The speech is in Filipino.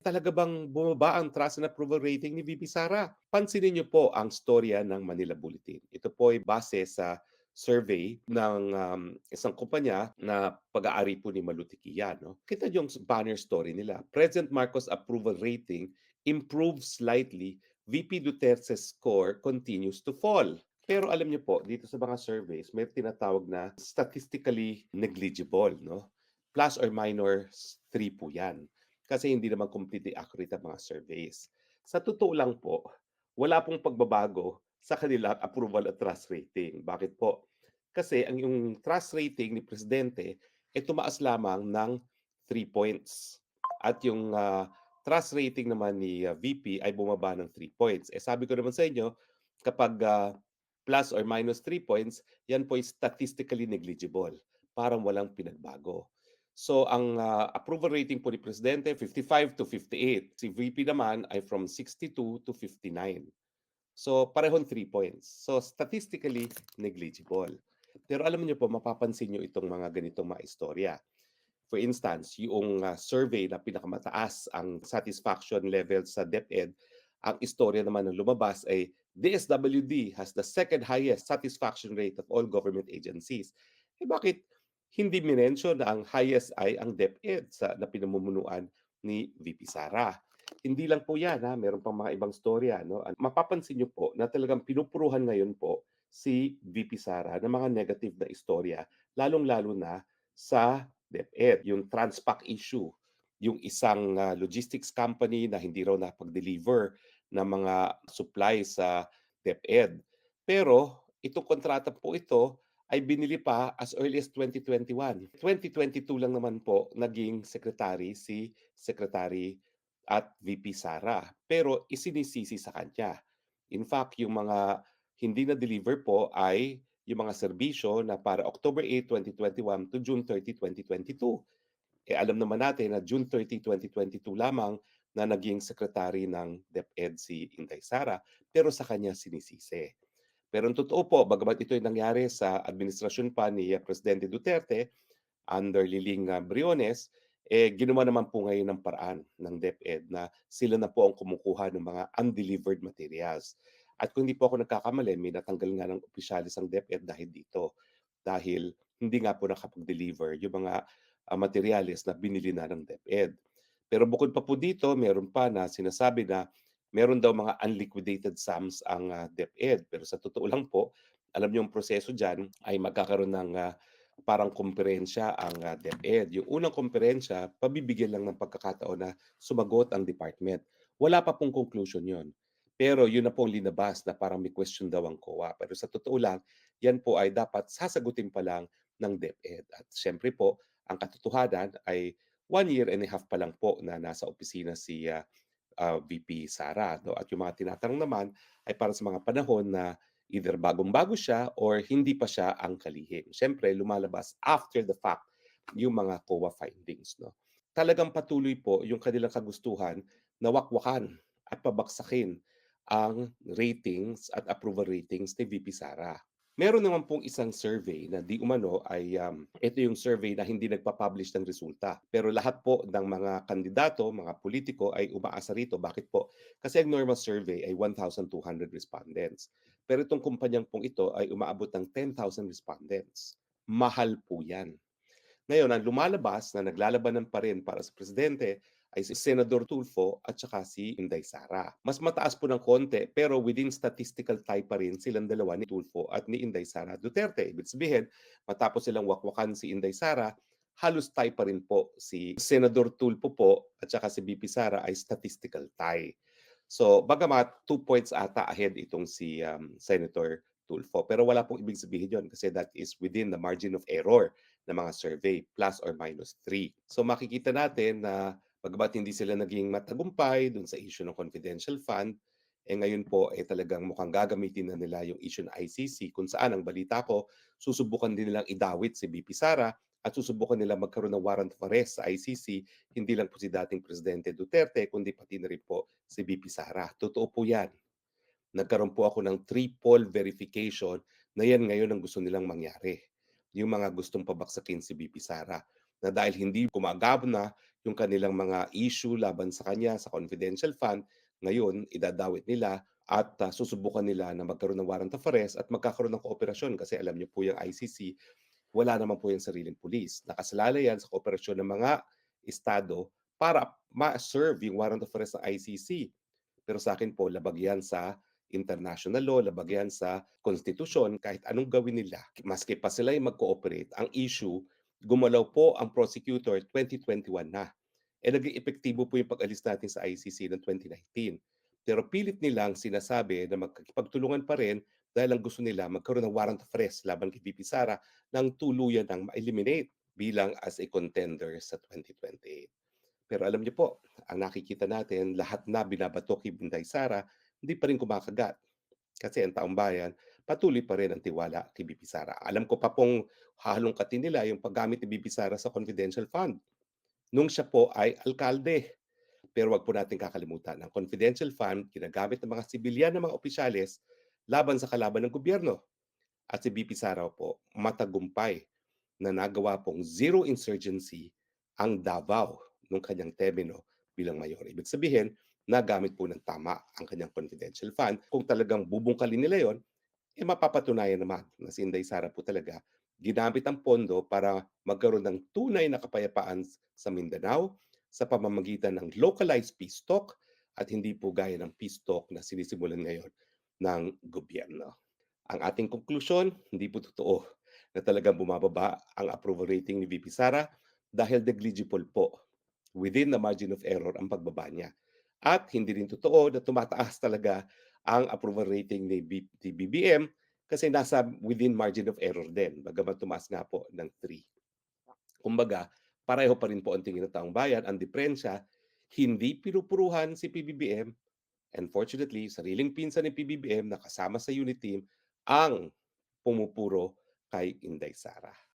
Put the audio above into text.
Talaga bang bumaba ang trust and approval rating ni VP Sara? Pansinin niyo po ang storya ng Manila Bulletin. Ito po ay base sa survey ng um, isang kumpanya na pag-aari po ni Malutikian. No? Kita niyo yung banner story nila. President Marcos approval rating improves slightly. VP Duterte's score continues to fall. Pero alam niyo po, dito sa mga surveys, may tinatawag na statistically negligible. No? Plus or minus 3 po yan kasi hindi naman completely accurate ang mga surveys. Sa totoo lang po, wala pong pagbabago sa kanilang approval at trust rating. Bakit po? Kasi ang yung trust rating ni Presidente ay tumaas lamang ng 3 points. At yung uh, trust rating naman ni uh, VP ay bumaba ng 3 points. Eh sabi ko naman sa inyo, kapag uh, plus or minus 3 points, yan po ay statistically negligible. Parang walang pinagbago. So ang uh, approval rating po ni Presidente 55 to 58. Si VP naman ay from 62 to 59. So parehong 3 points. So statistically negligible. Pero alam niyo po mapapansin niyo itong mga ganitong mga istorya. For instance, yung uh, survey na pinakamataas ang satisfaction level sa DepEd, ang istorya naman ng lumabas ay DSWD has the second highest satisfaction rate of all government agencies. Eh bakit hindi minention na ang highest ay ang DepEd sa na pinamumunuan ni VP Sara. Hindi lang po yan, ha? meron pang mga ibang storya. No? Mapapansin niyo po na talagang pinupuruhan ngayon po si VP Sara ng mga negative na istorya, lalong-lalo na sa DepEd. Yung Transpac issue, yung isang uh, logistics company na hindi raw napag-deliver ng mga supply sa DepEd. Pero itong kontrata po ito ay binili pa as early as 2021. 2022 lang naman po naging secretary si Secretary at VP Sara. Pero isinisisi sa kanya. In fact, yung mga hindi na deliver po ay yung mga serbisyo na para October 8, 2021 to June 30, 2022. Eh alam naman natin na June 30, 2022 lamang na naging secretary ng DepEd si Inday Sara pero sa kanya sinisisi. Pero ang totoo po, bagamat ito ay nangyari sa administrasyon pa ni uh, Presidente Duterte under Liling uh, Briones, eh, ginawa naman po ngayon ng paraan ng DepEd na sila na po ang kumukuha ng mga undelivered materials. At kung hindi po ako nagkakamali, may natanggal nga ng opisyalis ang DepEd dahil dito. Dahil hindi nga po nakapag-deliver yung mga uh, materials na binili na ng DepEd. Pero bukod pa po dito, meron pa na sinasabi na meron daw mga unliquidated sums ang uh, DepEd. Pero sa totoo lang po, alam niyo yung proseso dyan ay magkakaroon ng uh, parang komperensya ang uh, DepEd. Yung unang komperensya, pabibigyan lang ng pagkakataon na sumagot ang department. Wala pa pong conclusion yon. Pero yun na pong linabas na parang may question daw ang COA. Pero sa totoo lang, yan po ay dapat sasagutin pa lang ng DepEd. At syempre po, ang katotohanan ay one year and a half pa lang po na nasa opisina si uh, uh, VP Sara. No? At yung mga tinatanong naman ay para sa mga panahon na either bagong-bago siya or hindi pa siya ang kalihim. Siyempre, lumalabas after the fact yung mga COA findings. No? Talagang patuloy po yung kanilang kagustuhan na wakwakan at pabaksakin ang ratings at approval ratings ni VP Sara. Meron naman pong isang survey na di umano ay um, ito yung survey na hindi nagpa-publish ng resulta. Pero lahat po ng mga kandidato, mga politiko ay umaasa rito. Bakit po? Kasi ang normal survey ay 1,200 respondents. Pero itong kumpanyang pong ito ay umaabot ng 10,000 respondents. Mahal po yan. Ngayon, ang lumalabas na naglalabanan pa rin para sa presidente ay si Senador Tulfo at saka si Inday Sara. Mas mataas po ng konti pero within statistical tie pa rin silang dalawa ni Tulfo at ni Inday Sara Duterte. Ibig sabihin, matapos silang wakwakan si Inday Sara, halos tie pa rin po si Senador Tulfo po at saka si BP Sara ay statistical tie. So, bagamat two points ata ahead itong si um, Senator Tulfo. Pero wala pong ibig sabihin yon kasi that is within the margin of error ng mga survey, plus or minus 3. So makikita natin na Bagamat hindi sila naging matagumpay dun sa issue ng confidential fund, eh ngayon po eh talagang mukhang gagamitin na nila yung issue ng ICC kung saan ang balita ko, susubukan din nilang idawit si BP Sara at susubukan nila magkaroon ng warrant of arrest sa ICC, hindi lang po si dating Presidente Duterte, kundi pati na rin po si BP Sara. Totoo po yan. Nagkaroon po ako ng triple verification na yan ngayon ang gusto nilang mangyari. Yung mga gustong pabaksakin si BP Sara na dahil hindi gumagab na yung kanilang mga issue laban sa kanya sa confidential fund, ngayon idadawit nila at, ah, susubukan nila na magkaroon ng warrant of arrest at magkakaroon ng kooperasyon kasi alam niyo po yung ICC, wala naman po yang sariling pulis. Nakasalalay yan sa kooperasyon ng mga estado para ma-serve yung warrant of arrest ng ICC. Pero sa akin po labag yan sa international law, labag yan sa konstitusyon, kahit anong gawin nila, maski pa sila ay mag-cooperate, ang issue, gumalaw po ang prosecutor 2021 na. Eh naging epektibo po yung pag-alis natin sa ICC noong 2019. Pero pilit nilang sinasabi na magkakipagtulungan pa rin dahil ang gusto nila magkaroon ng warrant of arrest laban kay VP Sara nang tuluyan ng ma-eliminate bilang as a contender sa 2028. Pero alam niyo po, ang nakikita natin lahat na binabato kay Inday Sara, hindi pa rin kumakagat. Kasi ang taong bayan, patuloy pa rin ang tiwala kay VP Sara. Alam ko pa pong hahalongkatin nila yung paggamit ni VP Sara sa confidential fund nung siya po ay alkalde. Pero wag po natin kakalimutan, ang confidential fund ginagamit ng mga sibilyan ng mga opisyales laban sa kalaban ng gobyerno. At si VP Sara po, matagumpay na nagawa pong zero insurgency ang Davao nung kanyang termino bilang mayor. Ibig sabihin, nagamit po ng tama ang kanyang confidential fund. Kung talagang bubungkalin nila yon, eh mapapatunayan naman na si Inday Sara po talaga ginamit ang pondo para magkaroon ng tunay na kapayapaan sa Mindanao sa pamamagitan ng localized peace talk at hindi po gaya ng peace talk na sinisimulan ngayon ng gobyerno. Ang ating konklusyon, hindi po totoo na talagang bumababa ang approval rating ni VP Sara dahil negligible po within the margin of error ang pagbaba niya. At hindi rin totoo na tumataas talaga ang approval rating ni B- ni BBM kasi nasa within margin of error din, bagamat tumaas nga po ng 3. Kumbaga, pareho pa rin po ang tingin ng taong bayan. Ang diferensya, hindi pinupuruhan si PBBM. Unfortunately, sariling pinsan ni PBBM na kasama sa unit team ang pumupuro kay Inday Sara.